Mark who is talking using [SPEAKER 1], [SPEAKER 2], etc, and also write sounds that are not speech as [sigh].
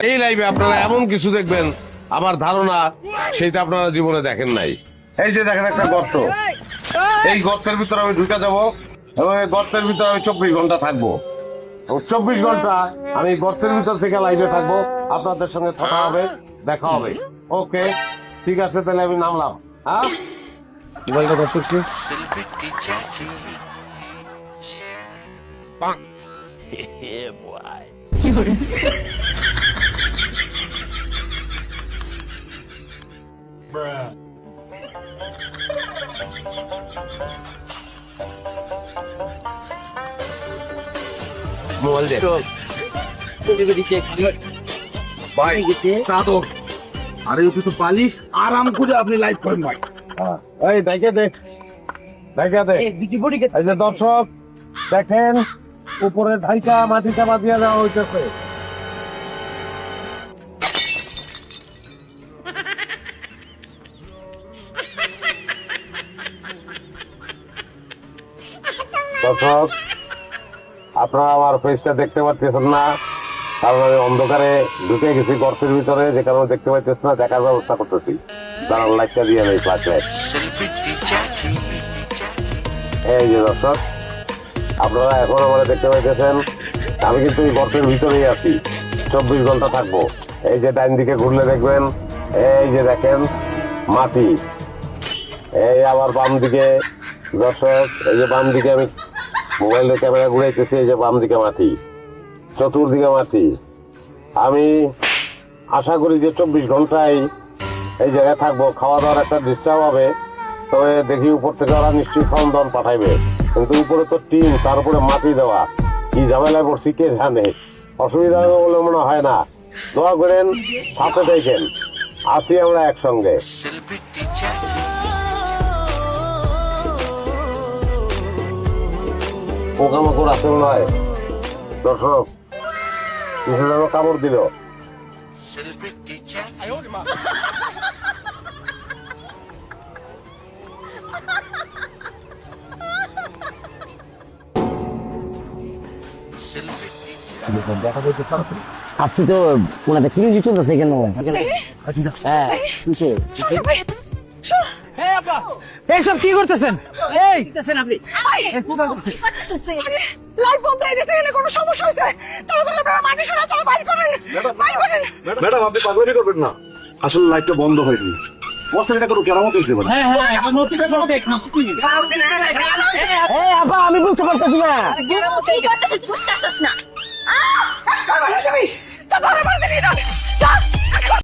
[SPEAKER 1] এই লাইভে আপনারা এমন কিছু দেখবেন আমার ধারণা সেটা আপনারা জীবনে দেখেন নাই। এই যে দেখেন একটা গর্ত। এই গর্তের ভিতরে আমি ঢুকে যাব এবং এই গর্তের ভিতরে আমি চব্বিশ ঘণ্টা থাকব। চব্বিশ ঘণ্টা আমি গর্তের ভিতর থেকে লাইভে থাকব। আপনাদের সঙ্গে কথা হবে দেখা হবে। ওকে ঠিক আছে তাহলে আমি নামলাম। হ্যাঁ? মোবাইলটা কত কি.
[SPEAKER 2] Yeah, [laughs] boy.
[SPEAKER 1] মোবাইল দে
[SPEAKER 3] ভাই চাদর আরে তুই তো পালিশ আরাম করে আপনি লাইভ করেন ভাই
[SPEAKER 1] এই দেখে দেখ দেখে দেখ এই যে দর্শক দেখেন উপরে ঢাইকা মাটিটা বাঁধিয়ে দেওয়া হইতেছে। দর্শক আপনারা আমার ফেসটা দেখতে পাচ্ছেন না। কারণ আমি অন্ধকারে ঢুকে গেছি গর্তের ভিতরে যে কারণে দেখতে পাচ্ছেন না দেখার ব্যবস্থা করতেছি। দাঁড়ান লাইটটা দিয়ে নেই পাশে এই যে দর্শক আপনারা এখন আমাদের দেখতে পাইতেছেন। আমি কিন্তু এই গর্তের ভিতরেই আছি। চব্বিশ ঘণ্টা থাকব। এই যে ডাইন দিকে ঘুরলে দেখবেন এই যে দেখেন মাটি। এই আবার বাম দিকে, দর্শক, এই যে বাম দিকে আমি মোবাইলের ক্যামেরা ঘুরাইতেছি, এই যে বাম দিকে মাটি, চতুর্দিকে মাটি। আমি আশা করি যে চব্বিশ ঘন্টায় এই জায়গায় থাকব খাওয়া দাওয়ার একটা ডিস্টার্ব হবে, তবে দেখি উপর থেকে ওরা নিশ্চয়ই খাওয়ান পাঠাইবে। কিন্তু উপরে তো টিন, তার উপরে মাটি দেওয়া। কি ঝামেলায় পড়ছি কে জানে? অসুবিধা হবে বলে মনে হয় না। দোয়া করেন, সাথে দেখেন। আসি আমরা একসঙ্গে। পোকামাকড় আছে মনে হয় দর্শক যেন কামড় দিল.
[SPEAKER 2] Celebrity Jackie.
[SPEAKER 4] আজকে তো ওনাদের ক্লিনিক চলতেছে কেন হ্যাঁ কিসে
[SPEAKER 5] এইসব কি করতেছেন? এই।
[SPEAKER 4] আপনি।
[SPEAKER 6] লাইট বন্ধ হয়ে গেছে এখানে কোনো সমস্যা হয়েছে? তারা তারা আপনারা মাটি সরা তারা বাইর করেন। বাইর করেন।
[SPEAKER 3] ম্যাডাম আপনি পাগলামি করবেন না। আসলে লাইটটা বন্ধ হয়নি। বস্তা এটা করো কেরামত হয়েছে
[SPEAKER 5] হ্যাঁ হ্যাঁ
[SPEAKER 4] আমি বুঝতে পারতেছি না।